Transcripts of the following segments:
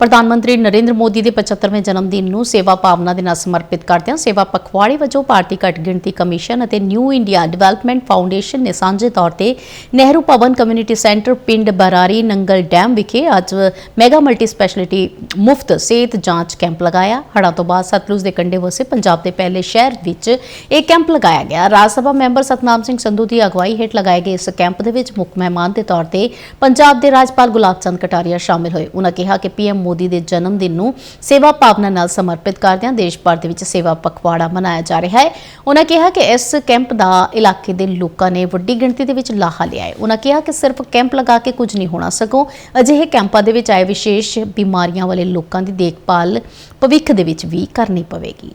ਪ੍ਰਧਾਨ ਮੰਤਰੀ ਨਰਿੰਦਰ ਮੋਦੀ ਦੇ 75ਵੇਂ ਜਨਮ ਦਿਨ ਨੂੰ ਸੇਵਾ ਭਾਵਨਾ ਦੇ ਨਾਲ ਸਮਰਪਿਤ ਕਰਦਿਆਂ ਸੇਵਾ ਪਖਵਾੜੇ ਵਜੋਂ ਭਾਰਤੀ ਘੱਟ ਗਿਣਤੀ ਕਮਿਸ਼ਨ ਅਤੇ ਨਿਊ ਇੰਡੀਆ ਡਿਵੈਲਪਮੈਂਟ ਫਾਊਂਡੇਸ਼ਨ ਨੇ ਸਾਂਝੇ ਤੌਰ ਤੇ ਨਹਿਰੂ ਭਵਨ ਕਮਿਊਨਿਟੀ ਸੈਂਟਰ ਪਿੰਡ ਬਰਾਰੀ ਨੰਗਲ ਡੈਮ ਵਿਖੇ ਅੱਜ ਮੈਗਾ ਮਲਟੀ ਸਪੈਸ਼ਲਿਟੀ ਮੁਫਤ ਸਿਹਤ ਜਾਂਚ ਕੈਂਪ ਲਗਾਇਆ। ਹੜ੍ਹਾਂ ਤੋਂ ਬਾਅਦ ਸਤਲੁਜ ਦੇ ਕੰਢੇ ਵਸੇ ਪੰਜਾਬ ਦੇ ਪਹਿਲੇ ਸ਼ਹਿਰ ਵਿੱਚ ਇਹ ਕੈਂਪ ਲਗਾਇਆ ਗਿਆ। ਰਾਜ ਸਭਾ ਮੈਂਬਰ ਸਤਨਾਮ ਸਿੰਘ ਸੰਧੂ ਦੀ ਅਗਵਾਈ ਹੇਠ ਲਗਾਏ ਗਏ ਇਸ ਕੈਂਪ ਦੇ ਵਿੱਚ ਮੁੱਖ ਮਹਿਮਾਨ ਦੇ ਤੌਰ ਤੇ ਪੰਜਾਬ ਦੇ ਰਾਜਪਾਲ ਗੁਲਾਬ ਚੰਦ ਕਟਾਰੀਆ ਸ਼ਾਮਿਲ ਹੋਏ। ਉਹਨਾਂ ਕਿਹਾ ਕਿ ਪੀਐਮ ਮੋਦੀ ਦੇ ਜਨਮ ਦਿਨ ਨੂੰ ਸੇਵਾ ਭਾਵਨਾ ਨਾਲ ਸਮਰਪਿਤ ਕਰਦਿਆਂ ਦੇਸ਼ ਭਰ ਦੇ ਵਿੱਚ ਸੇਵਾ ਪਖਵਾੜਾ ਮਨਾਇਆ ਜਾ ਰਿਹਾ ਹੈ ਉਹਨਾਂ ਕਿਹਾ ਕਿ ਇਸ ਕੈਂਪ ਦਾ ਇਲਾਕੇ ਦੇ ਲੋਕਾਂ ਨੇ ਵੱਡੀ ਗਿਣਤੀ ਦੇ ਵਿੱਚ ਲਾਹਾ ਲਿਆ ਹੈ ਉਹਨਾਂ ਕਿਹਾ ਕਿ ਸਿਰਫ ਕੈਂਪ ਲਗਾ ਕੇ ਕੁਝ ਨਹੀਂ ਹੋਣਾ ਸਗੋਂ ਅਜਿਹੇ ਕੈਂਪਾਂ ਦੇ ਵਿੱਚ ਆਏ ਵਿਸ਼ੇਸ਼ ਬਿਮਾਰੀਆਂ ਵਾਲੇ ਲੋਕਾਂ ਦੀ ਦੇਖਭਾਲ ਭਵਿੱਖ ਦੇ ਵਿੱਚ ਵੀ ਕਰਨੀ ਪਵੇਗੀ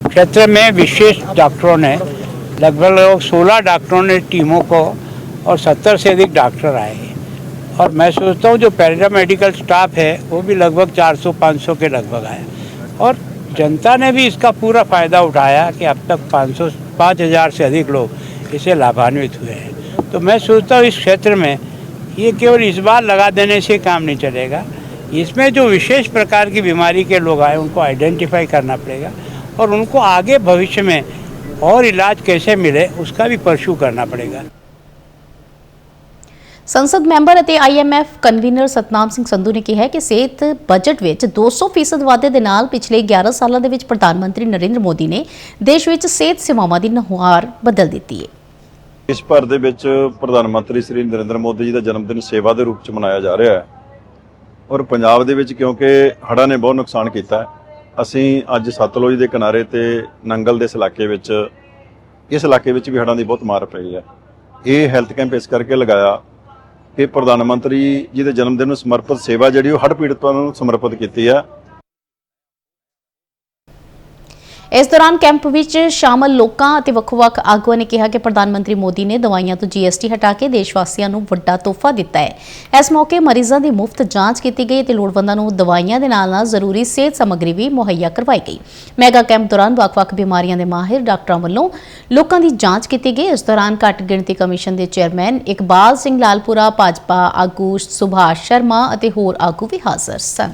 क्षेत्र में विशेष डॉक्टरों ने लगभग लगभग 16 डॉक्टरों ने टीमों को और 70 से अधिक डॉक्टर आए और मैं सोचता हूँ जो पैरामेडिकल स्टाफ है, वो भी लगभग 400-500 के लगभग आए। और जनता ने भी इसका पूरा फ़ायदा उठाया कि अब तक 500 5000 से अधिक लोग इसे लाभान्वित हुए हैं। तो मैं सोचता हूँ इस क्षेत्र में ये केवल इस बार लगा देने से काम नहीं चलेगा। इसमें जो विशेष प्रकार की बीमारी के लोग आए, उनको आइडेंटिफाई करना पड़ेगा और उनको आगे भविष्य में और इलाज कैसे मिले, उसका भी परस्यू करना पड़ेगा। ਸੰਸਦ ਮੈਂਬਰ ਅਤੇ ਆਈਐਮਐਫ ਕਨਵੀਨਰ ਸਤਨਾਮ ਸਿੰਘ ਸੰਧੂ ਨੇ ਕਿਹਾ ਕਿ ਸਿਹਤ ਬਜਟ ਵਿੱਚ 200% ਵਾਧੇ ਦੇ ਨਾਲ ਪਿਛਲੇ 11 ਸਾਲਾਂ ਦੇ ਵਿੱਚ ਪ੍ਰਧਾਨ ਮੰਤਰੀ ਨਰਿੰਦਰ ਮੋਦੀ ਨੇ ਦੇਸ਼ ਵਿੱਚ ਸਿਹਤ ਸੇਵਾਵਾਂ ਦੀ ਨੁਹਾਰ ਬਦਲ ਦਿੱਤੀ ਹੈ। ਦੇਸ਼ ਭਰ ਦੇ ਵਿੱਚ ਪ੍ਰਧਾਨ ਮੰਤਰੀ ਸ੍ਰੀ ਨਰਿੰਦਰ ਮੋਦੀ ਜੀ ਦਾ ਜਨਮ ਦਿਨ ਸੇਵਾ ਦੇ ਰੂਪ ਚ ਮਨਾਇਆ ਜਾ ਰਿਹਾ ਹੈ। ਔਰ ਪੰਜਾਬ ਦੇ ਵਿੱਚ ਕਿਉਂਕਿ ਹੜ੍ਹਾਂ ਨੇ ਬਹੁਤ ਨੁਕਸਾਨ ਕੀਤਾ ਅਸੀਂ ਅੱਜ ਸਤਲੁਜ ਦੇ ਕਿਨਾਰੇ ਤੇ ਨੰਗਲ ਦੇ ਇਸ ਇਲਾਕੇ ਵਿੱਚ, ਇਸ ਇਲਾਕੇ ਵਿੱਚ ਵੀ ਹੜ੍ਹਾਂ ਦੀ ਬਹੁਤ ਮਾਰ ਪਈ ਹੈ। ਇਹ ਹੈਲਥ ਕੈਂਪ ਇਸ ਕਰਕੇ ਲਗਾਇਆ ਕਿ ਪ੍ਰਧਾਨ ਮੰਤਰੀ ਜੀ ਦੇ ਜਨਮ ਦਿਨ ਨੂੰ ਸਮਰਪਿਤ ਸੇਵਾ ਜਿਹੜੀ ਉਹ ਹੜ੍ਹ ਪੀੜਤਾਂ ਨੂੰ ਸਮਰਪਿਤ ਕੀਤੀ ਹੈ ਇਸ ਦੌਰਾਨ ਕੈਂਪ ਵਿੱਚ ਸ਼ਾਮਲ ਲੋਕਾਂ ਅਤੇ ਵੱਖ-ਵੱਖ ਆਗੂਆਂ ਨੇ ਕਿਹਾ ਕਿ ਪ੍ਰਧਾਨ ਮੰਤਰੀ ਮੋਦੀ ਨੇ ਦਵਾਈਆਂ ਤੋਂ ਜੀਐਸਟੀ ਹਟਾ ਕੇ ਦੇਸ਼ ਵਾਸੀਆਂ ਨੂੰ ਵੱਡਾ ਤੋਹਫਾ ਦਿੱਤਾ ਹੈ। ਇਸ ਮੌਕੇ ਮਰੀਜ਼ਾਂ ਦੀ ਮੁਫਤ ਜਾਂਚ ਕੀਤੀ ਗਈ ਤੇ ਲੋੜਵੰਦਾਂ ਨੂੰ ਦਵਾਈਆਂ ਦੇ ਨਾਲ-ਨਾਲ ਜ਼ਰੂਰੀ ਸਿਹਤ ਸਮੱਗਰੀ ਵੀ ਮੁਹੱਈਆ ਕਰਵਾਈ ਗਈ। ਮੈਗਾ ਕੈਂਪ ਦੌਰਾਨ ਵੱਖ-ਵੱਖ ਬਿਮਾਰੀਆਂ ਦੇ ਮਾਹਿਰ ਡਾਕਟਰਾਂ ਵੱਲੋਂ ਲੋਕਾਂ ਦੀ ਜਾਂਚ ਕੀਤੀ ਗਈ। ਇਸ ਦੌਰਾਨ ਘੱਟ ਗਿਣਤੀ ਕਮਿਸ਼ਨ ਦੇ ਚੇਅਰਮੈਨ ਇਕਬਾਲ ਸਿੰਘ ਲਾਲਪੁਰਾ, ਭਾਜਪਾ ਆਗੂ ਸੁਭਾਸ਼ ਸ਼ਰਮਾ ਅਤੇ ਹੋਰ ਆਗੂ ਵੀ ਹਾਜ਼ਰ ਸਨ।